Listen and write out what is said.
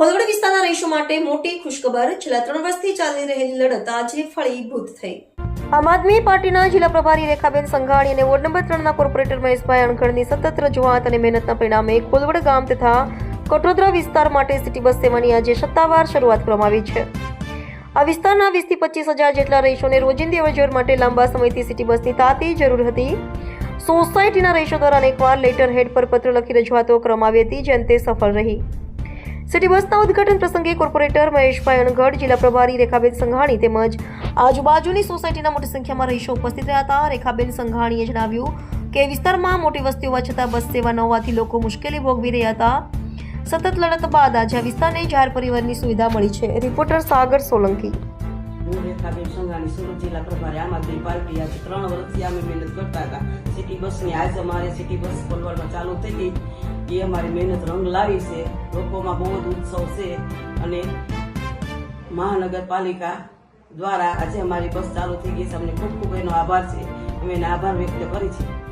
કોલવડ વિસ્તારના રહીશો માટે મોટી ખુશખબર. છેલ્લા ત્રણ વર્ષથી ચાલી રહેલી લડત આજે ફળીભૂત થઈ. આમ આદમી પાર્ટીના જિલ્લા પ્રભારી રેખાબેન સંઘાણી અને વોર્ડ નંબર ત્રણના કોર્પોરેટર મહેશભાઈ અણખડની સતત રજૂઆત અને મહેનતના પરિણામે કોલવડ ગામ તથા કટોદરા વિસ્તાર માટે સિટી બસ સેવાની આજે સત્તાવાર શરૂઆત કરવામાં છે. આ વિસ્તારના વીસથી પચીસ હજાર જેટલા રહીશોને રોજિંદી અવરજવર માટે લાંબા સમયથી સિટી બસની તાતી જરૂર હતી. સોસાયટીના રહીશો દ્વારા અનેકવાર લેટર હેડ પર પત્ર લખી રજૂઆતો કરવામાં આવી હતી, જે અંતે સફળ રહી. સિટી બસના ઉદઘાટન પ્રસંગે કોર્પોરેટર મહેશભાઈ અણગઢ જિલ્લા પ્રભારી રેખાબેન સંઘાણી તેમજ આજુબાજુની સોસાયટીના મોટી સંખ્યામાં રહીશો ઉપસ્થિત રહ્યા હતા. રેખાબેન સંઘાણીએ જણાવ્યું કે વિસ્તારમાં મોટી વસ્તી હોવા છતાં બસ સેવા ન હોવાથી લોકો મુશ્કેલી ભોગવી રહ્યા હતા. સતત લડત બાદ આજે વિસ્તારને જાહેર પરિવહનની સુવિધા મળી છે. રિપોર્ટર સાગર સોલંકી. હું રેખાબેન સંઘાણી, સુરત જિલ્લા પ્રભારી. આમ આદમી પાર્ટી આજે ત્રણ વર્ષથી અમે મહેનત કરતા હતા. સિટી બસની આજ અમારે સિટી બસ કોલવાડમાં ચાલુ થઈ ગઈ. એ અમારી મહેનત રંગ લાવી છે. લોકોમાં બહુ જ ઉત્સવ છે. અને મહાનગરપાલિકા દ્વારા આજે અમારી બસ ચાલુ થઈ ગઈ છે. અમને ખૂબ ખૂબ એનો આભાર છે. અમે એને આભાર વ્યક્ત કરી છે